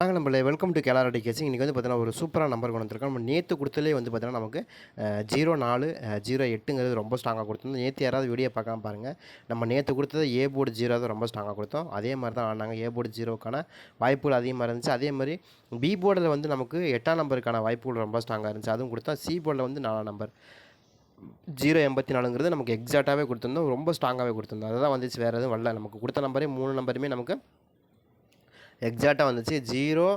நாங்கள் நம்மள. Welcome to கேலாரடி கேசிங் இன்றைக்கி வந்து பார்த்தீங்கன்னா ஒரு சூப்பராக நம்பர் கொண்டு வந்திருக்கோம். நம்ம நேற்று கொடுத்தலே வந்து பார்த்தீங்கன்னா நமக்கு ஜீரோ நாலு ஜீரோ எட்டுங்கிறது ரொம்ப ஸ்ட்ராங்காக கொடுத்துருந்தோம். நேற்று யாராவது வீடியோ பார்க்காம பாருங்கள் நம்ம நேற்று கொடுத்தது ஏ போர்டு ஜீரோ தான் ரொம்ப ஸ்ட்ராங்காக கொடுத்தோம். அதே மாதிரி தான் ஆனாங்க ஏ போர்டு ஜீரோக்கான வாய்ப்புகள் அதிகமாக இருந்துச்சு. அதே மாதிரி பி போர்டில் வந்து நமக்கு எட்டாம் நம்பருக்கான வாய்ப்புகள் ரொம்ப ஸ்ட்ராங்காக இருந்துச்சு. அதுவும் கொடுத்தா சி போர்டில் வந்து நாலாம் நம்பர் ஜீரோ எண்பத்தி நாலுங்கிறது நமக்கு எக்ஸாக்டாகவே கொடுத்துருந்தோம். ரொம்ப ஸ்ட்ராங்காகவே கொடுத்துருந்தோம். அதுதான் வந்துச்சு. வேறு எதுவும் வரல. நமக்கு கொடுத்த நம்பரே மூணு நம்பருமே நமக்கு எக்ஸாக்டாக வந்துச்சு. ஜீரோ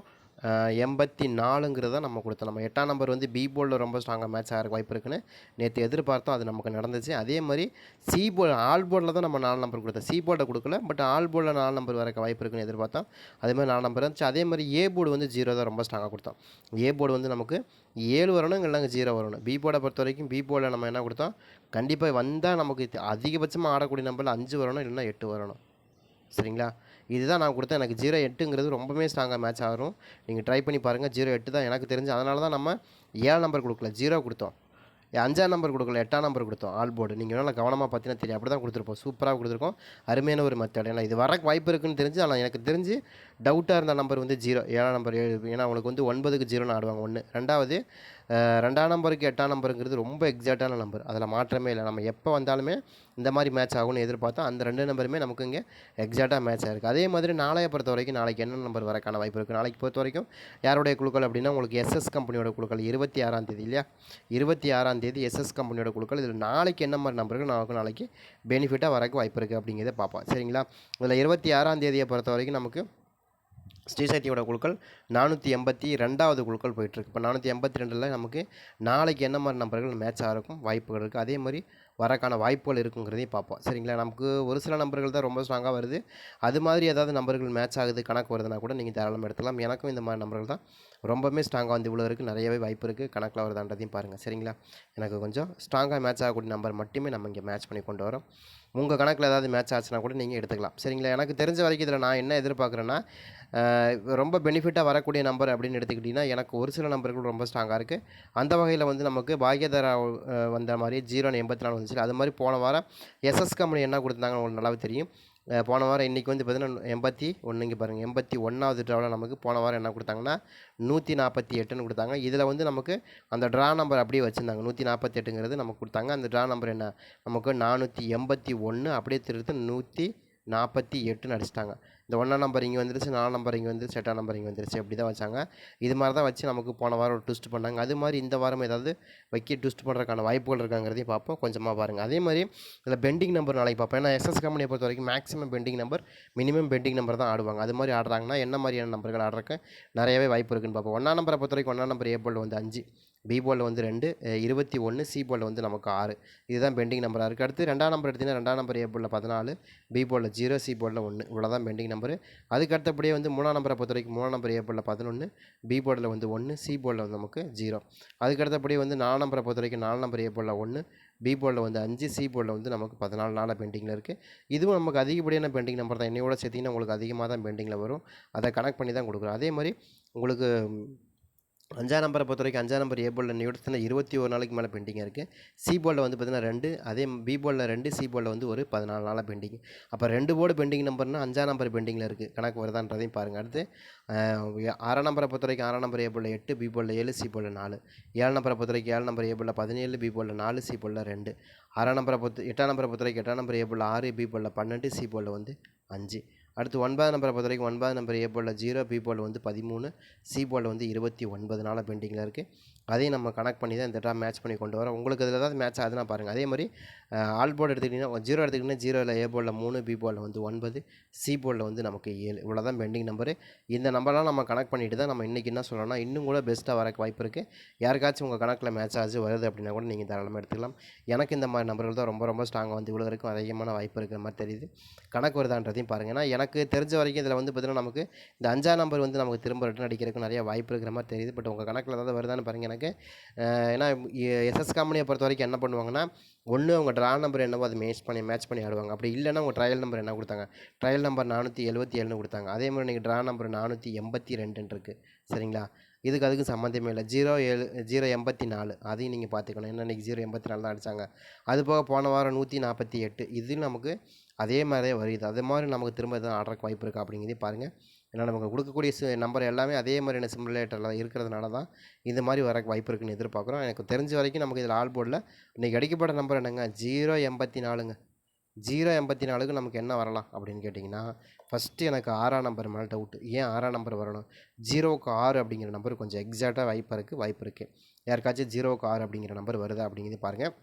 எண்பத்தி நாலுங்கிறத நம்ம கொடுத்தோம். நம்ம எட்டாம் நம்பர் வந்து பி போலில் ரொம்ப ஸ்ட்ராங்காக மேட்ச் ஆகிறக்கு வாய்ப்பு இருக்குன்னு நேற்று எதிர்பார்த்தோம். அது நமக்கு நடந்துச்சு. அதே மாதிரி சி போல் ஆல் போர்டில் தான் நம்ம நாலு நம்பர் கொடுத்தோம். சி போர்டை கொடுக்கல பட் ஆல் போர்டில் நாலு நம்பர் வரக்க வாய்ப்பு இருக்குன்னு எதிர்பார்த்தோம். அதே மாதிரி நாலு நம்பர் இருந்துச்சு. அதே மாதிரி ஏ போர்டு வந்து ஜீரோ தான் ரொம்ப ஸ்ட்ராங்காக கொடுத்தோம். ஏ போர்டு வந்து நமக்கு ஏழு வரணும் இல்லைங்க ஜீரோ வரணும். பி போர்டை பொறுத்த வரைக்கும் பி போர்டில் நம்ம என்ன கொடுத்தோம்? கண்டிப்பாக வந்தால் நமக்கு அதிகபட்சமாக ஆடக்கூடிய நம்பரில் அஞ்சு வரணும் இல்லைன்னா எட்டு வரணும். சரிங்களா? இதுதான் நான் கொடுத்தேன். எனக்கு ஜீரோ எட்டுங்கிறது ரொம்பவே ஸ்ட்ராங்காக மேட்ச் ஆகும். நீங்கள் ட்ரை பண்ணி பாருங்கள் ஜீரோ எட்டு தான் எனக்கு தெரிஞ்சு. அதனால தான் நம்ம ஏழு நம்பர் கொடுக்கல. ஜீரோ கொடுத்தோம். அஞ்சாம் நம்பர் கொடுக்கல. எட்டாம் நம்பர் கொடுத்தோம். ஆல் போர்டு நீங்கள் நல்லா கவனமாக பார்த்தீங்கன்னா தெரியும். அப்படி தான் கொடுத்துருப்போம் சூப்பராக கொடுத்துருக்கோம். அருமையான ஒரு மெத்தட் ஏன்னா இது வரக்கு வாய்ப்பு இருக்குன்னு தெரிஞ்சு ஆனால் எனக்கு தெரிஞ்சு டவுட்டாக இருந்த நம்பர் வந்து ஜீரோ. ஏழாம் நம்பர் ஏழு. ஏன்னா அவங்களுக்கு வந்து ஒன்பதுக்கு ஜீரோன்னு ஆடுவாங்க. ஒன்று ரெண்டாவது ரெண்டாம் நம்பருக்கு எட்டாம் நம்பருங்கிறது ரொம்ப எக்ஸாக்டான நம்பர் அதில் மாற்றமே இல்லை. நம்ம எப்போ வந்தாலுமே இந்த மாதிரி மேட்ச் ஆகும்னு எதிர்பார்த்தோம் அந்த ரெண்டு நம்பருமே நமக்கு இங்கே எக்ஸாக்டாக மேட்ச் ஆகிருக்கு அதே மாதிரி நாளைய பொறுத்த வரைக்கும் நாளைக்கு என்ன நம்பர் வரக்கான வாய்ப்பு இருக்குது நாளைக்கு பொறுத்த வரைக்கும் யாருடைய குழுக்கள் அப்படின்னா உங்களுக்கு எஸ்எஸ் கம்பெனியோட குழுக்கள் இருபத்தி ஆறாம் தேதி இல்லையா? இருபத்தி ஆறாம் தேதி எஸ்எஸ் கம்பெனியோட குழுக்கள். இதில் நாளைக்கு என்ன மாதிரி நம்பருக்கு நமக்கு நாளைக்கு பெனிஃபிட்டாக வரக்கு வாய்ப்பு இருக்குது அப்படிங்கிறத பார்ப்போம். சரிங்களா? இதில் இருபத்தி ஆறாம் தேதியை பொறுத்த வரைக்கும் நமக்கு ஸ்ரீசக்தியோட குழுக்கள் நானூற்றி எண்பத்தி ரெண்டாவது குழுக்கள் போயிட்டுருக்கு. இப்போ நானூற்றி எண்பத்தி ரெண்டில் நமக்கு நாளைக்கு என்ன மாதிரி நம்பர்கள் மேட்ச் ஆகிறக்கும் வாய்ப்புகள் இருக்குது அதே மாதிரி வரக்கான வாய்ப்புகள் இருக்குங்கிறதையும் பார்ப்போம். சரிங்களா? நமக்கு ஒரு சில நம்பர்கள் தான் ரொம்ப ஸ்ட்ராங்காக வருது. அது மாதிரி ஏதாவது நம்பர்கள் மேட்ச் ஆகுது கணக்கு வருதுன்னா கூட நீங்கள் தாராளமாக எடுத்துக்கலாம். எனக்கும் இந்த மாதிரி நம்பர்கள் தான் ரொம்பவே ஸ்ட்ராங்காக வந்து இவ்வளோ இருக்குது நிறையவே வாய்ப்பு இருக்குது கணக்கில் வருதான்றதையும் பாருங்கள் சரிங்களா? எனக்கு கொஞ்சம் ஸ்ட்ராங்காக மேட்ச் ஆகக்கூடிய நம்பர் மட்டுமே நம்ம இங்கே மேட்ச் பண்ணி கொண்டு வரோம். உங்கள் கணக்கில் ஏதாவது மேட்ச் ஆச்சுன்னா கூட நீங்கள் எடுத்துக்கலாம். சரிங்களா? எனக்கு தெரிஞ்ச வரைக்கும் இதில் நான் என்ன எதிர்பார்க்குறேன்னா ரொம்ப பெனிஃபிட்டாக வரக்கூடிய நம்பர் அப்படின்னு எடுத்துக்கிட்டிங்கன்னா எனக்கு ஒரு சில நம்பர்கள் ரொம்ப ஸ்ட்ராங்காக இருக்குது அந்த வகையில் வந்து நமக்கு பாக்யதரா வந்த மாதிரி ஜீரோ எண்பத்தி நாலு வந்துச்சு. அது மாதிரி போன வாரம் எஸ்எஸ் கம்பெனி என்ன கொடுத்தாங்கன்னு உங்களுக்கு நல்லாவே தெரியும். போன வாரம் இன்றைக்கி வந்து பார்த்திங்கன்னா எண்பத்தி ஒன்று இங்கே பாருங்கள் எண்பத்தி ஒன்றாவது ட்ராவில் நமக்கு போன வாரம் என்ன கொடுத்தாங்கன்னா நூற்றி நாற்பத்தி எட்டுன்னு கொடுத்தாங்க. இதில் வந்து நமக்கு அந்த ட்ரா நம்பர் அப்படியே வச்சுருந்தாங்க. நூற்றி நாற்பத்தி எட்டுங்கிறது நமக்கு கொடுத்தாங்க. அந்த ட்ரா நம்பர் என்ன? நமக்கு நானூற்றி எண்பத்தி ஒன்று அப்படியே திருத்து நூற்றி நாற்பத்தி எட்டுன்னு அடிச்சிட்டாங்க இந்த ஒன்றாம் நம்பர் இங்கே வந்துருச்சு நாலாம் நம்பர் இங்கே வந்துருச்சு எட்டாம் நம்பர் இங்கே வந்துருச்சு அப்படி தான் வச்சாங்க. இது மாதிரி தான் வச்சு நமக்கு போன வாரம் ஒரு ட்விஸ்ட் பண்ணாங்க. அது மாதிரி இந்த வாரம் ஏதாவது வைக்க ட்விஸ்ட் பண்ணுறதுக்கான வாய்ப்புகள் இருக்காங்கிறதையும் பார்ப்போம். கொஞ்சமாக பாருங்கள் அதே மாதிரி இதில் பெண்டிங் நம்பர் நாளைக்கு பார்ப்போம். ஏன்னா எஸ்எஸ் கம்பெனியை பொறுத்த வரைக்கும் maximum pending number minimum pending number தான் ஆடுவாங்க. அது மாதிரி ஆடுறாங்கன்னா என்ன மாதிரியான நம்பர்கள் ஆடுறதுக்கு நிறையவே வாய்ப்பு இருக்குன்னு பார்ப்போம். ஒன்றாம் நம்பரை பொறுத்த வரைக்கும் ஒன்றாம் நம்பர் ஏ போல் வந்து அஞ்சு. பி போலில் வந்து ரெண்டு இருபத்தி ஒன்று சி போலில் வந்து நமக்கு ஆறு. இதுதான் பெண்டிங் நம்பராக இருக்குது அடுத்து ரெண்டாம் நம்பர் எடுத்திங்கன்னா ரெண்டாம் நம்பர் ஏ போலில் பதினாலு பி போலில் ஜீரோ சி போலில் ஒன்று இவ்வளோ தான் பெண்டிங் நம்பர் அதுக்கு அடுத்தபடியே வந்து மூணாம் நம்பரை பொறுத்த வரைக்கும் மூணாம் நம்பர் ஏ போலில் பதினொன்று பி போர்டில் வந்து ஒன்று சி போர்டில் வந்து நமக்கு ஜீரோ அதுக்கு அடுத்தபடியே வந்து நாலு நம்பரை பொறுத்த வரைக்கும் நாலு நம்பர் ஏ போலில் ஒன்று பி போர்டில் வந்து அஞ்சு சி போர்டில் வந்து நமக்கு பதினாலு நாளாக பெண்டிங்கில் இருக்குது இதுவும் நமக்கு அதிகப்படியான பெண்டிங் நம்பர் தான். என்னையோட சேர்த்திங்கன்னா உங்களுக்கு அதிகமாக தான் பெண்டிங்கில் வரும். அதை கனெக்ட் பண்ணி தான் கொடுக்குறோம். அதே மாதிரி உங்களுக்கு அஞ்சாம் நம்பரை பொறுத்த வரைக்கும் அஞ்சாம் நம்பர் ஏ போர்டில் நியூடத்தில் இருபத்தி ஒரு நாளைக்கு மேலே பெண்டிங்காக இருக்குது சி போர்டில் வந்து பார்த்திங்கன்னா ரெண்டு அதே பி போர்டில் ரெண்டு சி போர்டில் வந்து ஒரு பதினாலு நாளாக பெண்டிங் அப்போ ரெண்டு போர்டு பெண்டிங் நம்பர்னால் அஞ்சாம் நம்பர் பெண்டிங்கில் இருக்குது கணக்கு வருதான்றதையும் பாருங்கள் அடுத்து ஆறாம் நம்பரை பொறுத்த வரைக்கும் ஆறாம் நம்பர் ஏ போர்டில் எட்டு பி போர்டில் ஏழு சி போர்டில் நாலு ஏழு நம்பரை பொறுத்த வரைக்கும் ஏழு நம்பர் ஏ போர்டில் பதினேழு பி போர்டில் நாலு சி போர்டில் ரெண்டு ஆறாம் நம்பரை பொறுத்து எட்டாம் நம்பரை பொறுத்த வரைக்கும் எட்டாம் நம்பர் ஏ போர்டில் ஆறு பி போர்டில் பன்னெண்டு சி போர்டில் வந்து அஞ்சு அடுத்து ஒன்பது நம்பரை பொறுத்த வரைக்கும் ஒன்பது நம்பர் ஏ போலில் ஜீரோ பி போல் வந்து பதிமூணு சி போலில் வந்து இருபத்தி ஒன்பது நாளாக பெண்டிங்கில் இருக்குது அதையும் நம்ம கனெக்ட் பண்ணி தான் இந்த ட்ரா மேட்ச் பண்ணி கொண்டு வரோம். உங்களுக்கு இதில் ஏதாவது மேட்ச் ஆகுதுன்னா பாருங்கள் அதே மாதிரி ஆல் போர்டு எடுத்துக்கிட்டிங்கன்னா ஜீரோ எடுத்துக்கிட்டிங்கன்னா ஜீரோவில் ஏ போலில் மூணு பி போலில் வந்து ஒன்பது சி போலில் வந்து நமக்கு ஏழு. இவ்வளோ தான் பெண்டிங் நம்பரு இந்த நம்பர்லாம் நம்ம கனெக்ட் பண்ணிட்டு தான் நம்ம இன்றைக்கி என்ன சொல்லணும்னா இன்னும் கூட பெஸ்ட்டாக வரக்கு வாய்ப்பு இருக்குது யாருக்காச்சும் உங்கள் கணக்கில் மேட்ச் ஆச்சு வருது அப்படின்னா கூட நீங்கள் தாராளமாக எடுத்துக்கலாம். எனக்கு இந்த மாதிரி நம்பர்கள் தான் ரொம்ப ரொம்ப ஸ்ட்ராங்காக வந்து இவ்வளோ இருக்கும் அதிகமான வாய்ப்பு இருக்கிற மாதிரி தெரியுது. கணக்கு வருதான்றதையும் பாருங்கள் ஏன்னா எனக்கு தெரிஞ்ச வரைக்கும் இதில் வந்து பார்த்திங்கன்னா நமக்கு இந்த அஞ்சாம் நம்பர் வந்து நமக்கு திரும்ப ரிட்டன் அடிக்கிறதுக்கு நிறைய வாய்ப்பு இருக்கிற மாதிரி தெரியுது. பட் உங்கள் கணக்கில் ஏதாவது வருதான்னு பாருங்கள் எனக்கு. ஏன்னா எஸ்எஸ் கம்பெனியை பொறுத்த வரைக்கும் என்ன பண்ணுவாங்கன்னா ஒன்று அவங்க ட்ரா நம்பர் என்னவோ அதை மேட்ச் பண்ணி மேட்ச் பண்ணி ஆடுவாங்க. அப்படி இல்லைன்னா அவங்க ட்ரையல் நம்பர் என்ன கொடுத்தாங்க? ட்ரையல் நம்பர் நானூற்றி எழுபத்தி ஏழுன்னு கொடுத்தாங்க. அதே மாதிரி நீங்கள் ட்ரா நம்பர் நானூற்றி எண்பத்தி ரெண்டுன்னு இருக்குது சரிங்களா? இதுக்கு அதுக்கும் சம்மந்தமே இல்லை. ஜீரோ ஏழு ஜீரோ எண்பத்தி நாலு அதையும் நீங்கள் பார்த்துக்கணும். என்ன இன்றைக்கி ஜீரோ எண்பத்தி நாலு தான் அடித்தாங்க அது போக போன வாரம் நூற்றி நாற்பத்தி எட்டு. இது நமக்கு அதே மாதிரியே வருது. அதே மாதிரி நமக்கு திரும்ப எதுவும் ஆடுறக்கு வாய்ப்பு இருக்கா அப்படிங்கிறதே பாருங்கள் ஏன்னா நமக்கு கொடுக்கக்கூடிய சி நம்பர் எல்லாமே அதே மாதிரியான சிமுலேட்டரில் இருக்கிறதுனால தான் இந்த மாதிரி வர வாய்ப்பு இருக்குன்னு எதிர்பார்க்குறோம். எனக்கு தெரிஞ்ச வரைக்கும் நமக்கு இதில் ஆல் போர்டில் இன்றைக்கி அடிக்கப்பட்ட நம்பர் என்னங்க? ஜீரோ எண்பத்தி நாலுங்க ஜீரோ எண்பத்தி நாலுக்கு நமக்கு என்ன வரலாம் அப்படின்னு கேட்டிங்கன்னா ஃபஸ்ட்டு எனக்கு ஆறாம் நம்பர் மேலே டவுட்டு ஏன் ஆறாம் நம்பர் வரணும்? ஜீரோவுக்கு ஆறு அப்படிங்கிற நம்பர் கொஞ்சம் எக்ஸாக்டாக வாய்ப்பு இருக்குது வாய்ப்பு இருக்குது யாருக்காச்சும் ஜீரோவுக்கு ஆறு அப்படிங்கிற நம்பர் வருதா அப்படிங்கிறது பாருங்கள்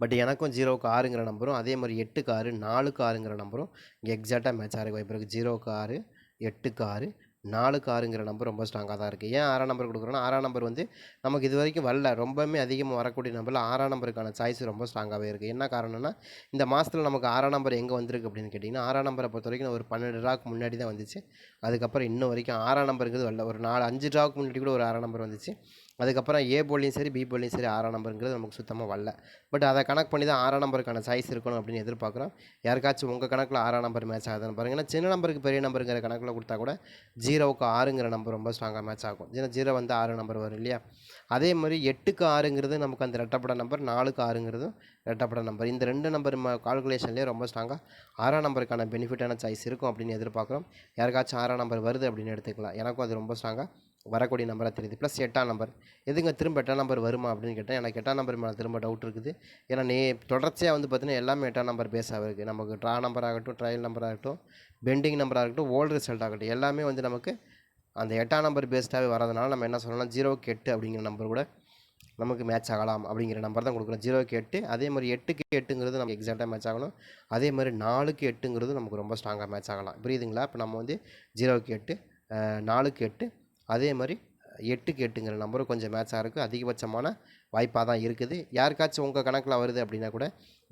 பட் எனக்கும் ஜீரோவுக்கு ஆறுங்கிற நம்பரும் அதே மாதிரி எட்டுக்கு ஆறு நாலுக்கு ஆறுங்கிற நம்பரும் இங்கே எக்ஸாக்டாக மேட்ச் ஆகிற வாய்ப்பு இருக்குது ஜீரோவுக்கு ஆறு எட்டுக்கு ஆறு நாலுக்கு ஆறுங்கிற நம்பர் ரொம்ப ஸ்ட்ராங்காக தான் இருக்குது ஏன் ஆறாம் நம்பர் கொடுக்குறோன்னா ஆறாம் நம்பர் வந்து நமக்கு இது வரைக்கும் வரல ரொம்பவுமே அதிகமாக வரக்கூடிய நம்பரில் ஆறாம் நம்பருக்கான சாய்ஸ் ரொம்ப ஸ்ட்ராங்காகவே இருக்குது என்ன காரணம்னா இந்த மாதத்தில் நமக்கு ஆறாம் நம்பர் எங்கே வந்திருக்கு அப்படின்னு கேட்டிங்கன்னா ஆறாம் நம்பரை பொறுத்த வரைக்கும் ஒரு பன்னெண்டு ட்ராக்கு முன்னாடி தான் வந்துச்சு அதுக்கப்புறம் இன்னும் வரைக்கும் ஆறாம் நம்பருங்கிறது வரல ஒரு நாலு அஞ்சு ட்ராக்கு முன்னாடி கூட ஒரு ஆறாம் நம்பர் வந்துச்சு அதுக்கப்புறம் ஏ போல்லையும் சரி பி போல்லையும் சரி ஆறாம் நம்பருங்கிறது நமக்கு சுத்தமாக வரல பட் அதை கணக்கு பண்ணி தான் ஆறாம் நம்பருக்கான சைஸ் இருக்கணும் அப்படின்னு எதிர்பார்க்குறோம் யாருக்காச்சும் உங்கள் கணக்கில் ஆறாம் நம்பர் மேட்ச் ஆகுதுன்னு பாருங்கள் ஏன்னா சின்ன நம்பருக்கு பெரிய நம்பருங்கிற கணக்கில் கொடுத்தா கூட ஜீரோவுக்கு ஆறுங்கிற நம்பர் ரொம்ப ஸ்ட்ராங்காக மேட்ச் ஆகும். ஏன்னா ஜீரோ வந்து ஆறு நம்பர் வரும் இல்லையா? அதே மாதிரி எட்டுக்கு ஆறுங்கிறது நமக்கு அந்த ரெட்டப்பட நம்பர் நாலுக்கு ஆறுங்கிறதும் ரெட்டப்பட நம்பர் இந்த ரெண்டு நம்பர் கால்குலேஷன்லேயே ரொம்ப ஸ்ட்ராங்காக ஆறாம் நம்பருக்கான பெனிஃபிட்டான சாய்ஸ் இருக்கும் அப்படின்னு எதிர்பார்க்குறோம். யாருக்காச்சும் ஆறாம் நம்பர் வருது அப்படின்னு எடுத்துக்கலாம். எனக்கும் அது ரொம்ப ஸ்ட்ராங்காக வரக்கூடிய நம்பராக தெரியுது. ப்ளஸ் எட்டாம் நம்பர் எதுங்க திரும்ப எட்டாம் நம்பர் வருமா அப்படின்னு கேட்டால் எனக்கு எட்டாம் நம்பர் மேலே திரும்ப டவுட் இருக்குது. ஏன்னா நே தொடர்ச்சியாக வந்து பார்த்தீங்கன்னா எல்லாமே எட்டாம் நம்பர் பேஸாக இருக்குது நமக்கு ட்ரா நம்பர் ஆகட்டும் ட்ரையல் நம்பர் ஆகட்டும் பெண்டிங் நம்பராக இருக்கட்டும் ஓல்டு ரிசல்ட் ஆகட்டும் எல்லாமே வந்து நமக்கு அந்த எட்டாம் நம்பர் பேஸ்டாகவே வரதுனால நம்ம என்ன சொல்லலாம் ஜீரோக்கு எட்டு அப்படிங்கிற நம்பர் கூட நமக்கு மேட்ச் ஆகலாம் அப்படிங்கிற நம்பர் தான் கொடுக்குறோம் ஜீரோக்கு எட்டு அதே மாதிரி எட்டுக்கு எட்டுங்கிறது நமக்கு எக்ஸாக்டாக மேட்ச் ஆகணும். அதே மாதிரி நாலுக்கு எட்டுங்கிறது நமக்கு ரொம்ப ஸ்ட்ராங்காக மேட்ச் ஆகலாம். புரியுதுங்களா? இப்போ நம்ம வந்து ஜீரோக்கு எட்டு நாலுக்கு எட்டு அதே மாதிரி எட்டுக்கு எட்டுங்கிற நம்பரும் கொஞ்சம் மேட்ச்சாக இருக்குது அதிகபட்சமான வாய்ப்பாக தான் இருக்குது. யாருக்காச்சும் உங்கள் கணக்கில் வருது அப்படின்னா கூட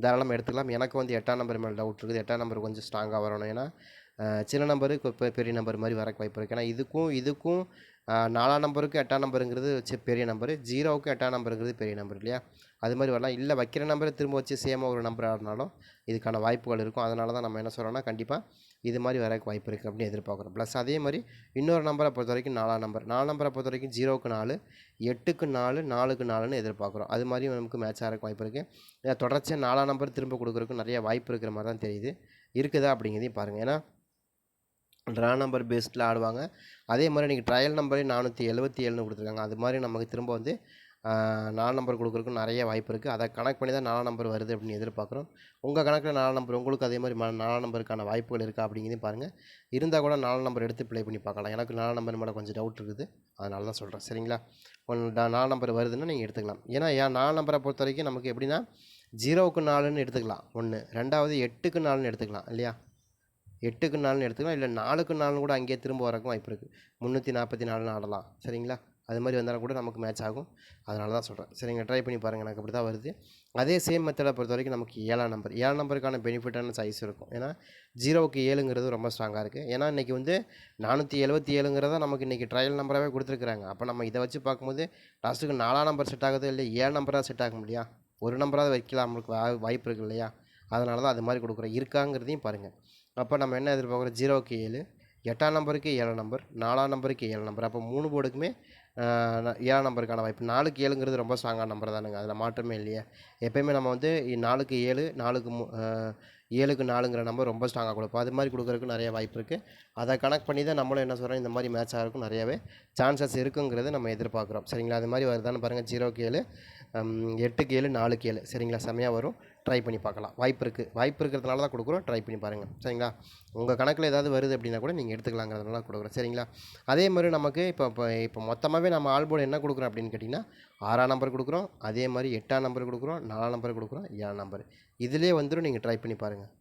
தாராளமாக எடுத்துக்கலாம். எனக்கு வந்து எட்டாம் நம்பர் மேலே டவுட் இருக்குது. எட்டாம் நம்பர் கொஞ்சம் ஸ்ட்ராங்காக வரணும். ஏன்னா சின்ன நம்பரு இப்போ பெரிய நம்பர் மாதிரி வரக்கு வாய்ப்பு இருக்குது ஏன்னா இதுக்கும் இதுக்கும் நாலாம் நம்பருக்கும் எட்டாம் நம்பருங்கிறது பெரிய நம்பரு ஜீரோவுக்கும் எட்டாம் நம்பருங்கிறது பெரிய நம்பர் இல்லையா? அது மாதிரி வரலாம். இல்லை வைக்கிற நம்பரை திரும்ப வச்சு சேமாக ஒரு நம்பர் ஆடினாலும் இதுக்கான வாய்ப்புகள் இருக்கும். அதனால தான் நம்ம என்ன சொல்கிறோன்னா கண்டிப்பாக இது மாதிரி வரக்கு வாய்ப்பு இருக்குது அப்படின்னு எதிர்பார்க்குறோம். ப்ளஸ் அதே மாதிரி இன்னொரு நம்பரை பொறுத்த வரைக்கும் நாலாம் நம்பர் நாலு நம்பரை பொறுத்த வரைக்கும் ஜீரோவுக்கு நாலு எட்டுக்கு நாலு நாலுக்கு நாலுன்னு எதிர்பார்க்குறோம். அது மாதிரி நமக்கு மேட்ச் ஆகிறக்கு வாய்ப்பு இருக்குது தொடர்ச்சியாக நாலாம் நம்பர் திரும்ப கொடுக்குறதுக்கு நிறைய வாய்ப்பு இருக்கிற மாதிரி தான் தெரியுது. இருக்குதா அப்படிங்கிறதையும் பாருங்கள் ஏன்னா ட்ரா நம்பர் பேஸ்டில் ஆடுவாங்க. அதே மாதிரி நீங்கள் ட்ரையல் நம்பரே நானூற்றி எழுபத்தி ஏழுன்னு கொடுத்துருக்காங்க. அது மாதிரி நமக்கு திரும்ப வந்து நாலு நம்பர் கொடுக்குறதுக்கும் நிறைய வாய்ப்பு இருக்குது அதை கணக்கு பண்ணி தான் நாலாம் நம்பர் வருது அப்படின்னு எதிர்பார்க்குறோம். உங்கள் கணக்கில் நாலு நம்பர் உங்களுக்கு அதே மாதிரி நாலு நம்பருக்கான வாய்ப்புகள் இருக்கா அப்படிங்கிறதையும் பாருங்கள் இருந்தால் கூட நாலு நம்பர் எடுத்து ப்ளே பண்ணி பார்க்கலாம். எனக்கு நாலு நம்பர் மேலே கொஞ்சம் டவுட் இருக்குது. அதனால தான் சொல்கிறேன் சரிங்களா? ஒன் நாலு நம்பர் வருதுன்னா நீங்கள் எடுத்துக்கலாம். ஏன்னா ஏன் நாலு நம்பரை பொறுத்த வரைக்கும் நமக்கு எப்படின்னா ஜீரோவுக்கு நாலுன்னு எடுத்துக்கலாம். ஒன்று ரெண்டாவது எட்டுக்கு நாலுன்னு எடுத்துக்கலாம். இல்லையா? எட்டுக்கு நாலுன்னு எடுத்துக்கலாம். இல்லை நாலுக்கு நாலு கூட அங்கேயே திரும்ப வரக்கும் வாய்ப்பு இருக்குது முந்நூற்றி நாற்பத்தி நாலுன்னு ஆடலாம். சரிங்களா? அது மாதிரி வந்தாலும் கூட நமக்கு மேட்ச் ஆகும். அதனால தான் சொல்கிறேன் சரிங்க ட்ரை பண்ணி பாருங்கள் எனக்கு அப்படி தான் வருது. அதே சேம் மெத்தடை பொறுத்த வரைக்கும் நமக்கு ஏழாம் நம்பர் ஏழாம் நம்பருக்கான பெனிஃபிட்டான சைஸ் இருக்கும். ஏன்னா ஜீரோவுக்கு ஏழுங்கிறது ரொம்ப ஸ்ட்ராங்காக இருக்குது ஏன்னா இன்றைக்கி வந்து நானூற்றி எழுபத்தி ஏழுங்கிறத நமக்கு இன்றைக்கி ட்ரையல் நம்பராகவே கொடுத்துருக்குறாங்க. அப்போ நம்ம இதை வச்சு பார்க்கும்போது லாஸ்ட்டுக்கு நாலாம் நம்பர் செட் ஆகுது இல்லை ஏழு நம்பராக செட் ஆகும் இல்லையா? ஒரு நம்பராக வைக்கலாம். நம்மளுக்கு வாய்ப்பு இருக்குது இல்லையா? அதனால தான் அது மாதிரி கொடுக்குறோம். இருக்காங்கிறதையும் பாருங்கள் அப்போ நம்ம என்ன எதிர்பார்க்குறோம்? ஜீரோவுக்கு ஏழு எட்டாம் நம்பருக்கு ஏழு நம்பர் நாலாம் நம்பருக்கு ஏழு நம்பர் அப்போ மூணு போர்டுக்குமே ஏழாம் நம்பருக்கான வாய்ப்பு. நாலுக்கு ஏழுங்கிறது ரொம்ப ஸ்ட்ராங்கான நம்பர் தானுங்க. அதில் மாற்றமே இல்லையே. எப்போயுமே நம்ம வந்து நாலுக்கு ஏழு நாலுக்கு மூ ஏழுக்கு நாலுங்கிற நம்பர் ரொம்ப ஸ்ட்ராங்காக கொடுப்போம். அது மாதிரி கொடுக்குறதுக்கு நிறைய வாய்ப்பு இருக்குது அதை கனெக்ட் பண்ணி தான் நம்மளும் என்ன சொல்கிறோம் இந்த மாதிரி மேட்ச் ஆகிறதுக்கும் நிறையவே சான்சஸ் இருக்குங்கிறத நம்ம எதிர்பார்க்குறோம். சரிங்களா? அது மாதிரி வருதான்னு பாருங்கள் ஜீரோக்கு ஏழு எட்டுக்கு ஏழு நாலுக்கு ஏழு. சரிங்களா? செம்மையாக வரும். ட்ரை பண்ணி பார்க்கலாம். வாய்ப்பு இருக்குது வாய்ப்பு இருக்கிறதுனால தான் கொடுக்குறோம். ட்ரை பண்ணி பாருங்கள் சரிங்களா? உங்கள் கணக்கில் ஏதாவது வருது அப்படின்னா கூட நீங்கள் எடுத்துக்கலாங்கிறதுனால கொடுக்குறோம். சரிங்களா? அதே மாதிரி நமக்கு இப்போ இப்போ இப்போ மொத்தமாகவே நம்ம ஆல்போர்டு என்ன கொடுக்குறோம் அப்படின்னு கேட்டிங்கன்னா ஆறாம் நம்பர் கொடுக்குறோம். அதே மாதிரி எட்டாம் நம்பர் கொடுக்குறோம். நாலாம் நம்பர் கொடுக்குறோம். ஏழாம் நம்பர் இதிலே வந்துடும் நீங்கள் ட்ரை பண்ணி பாருங்கள்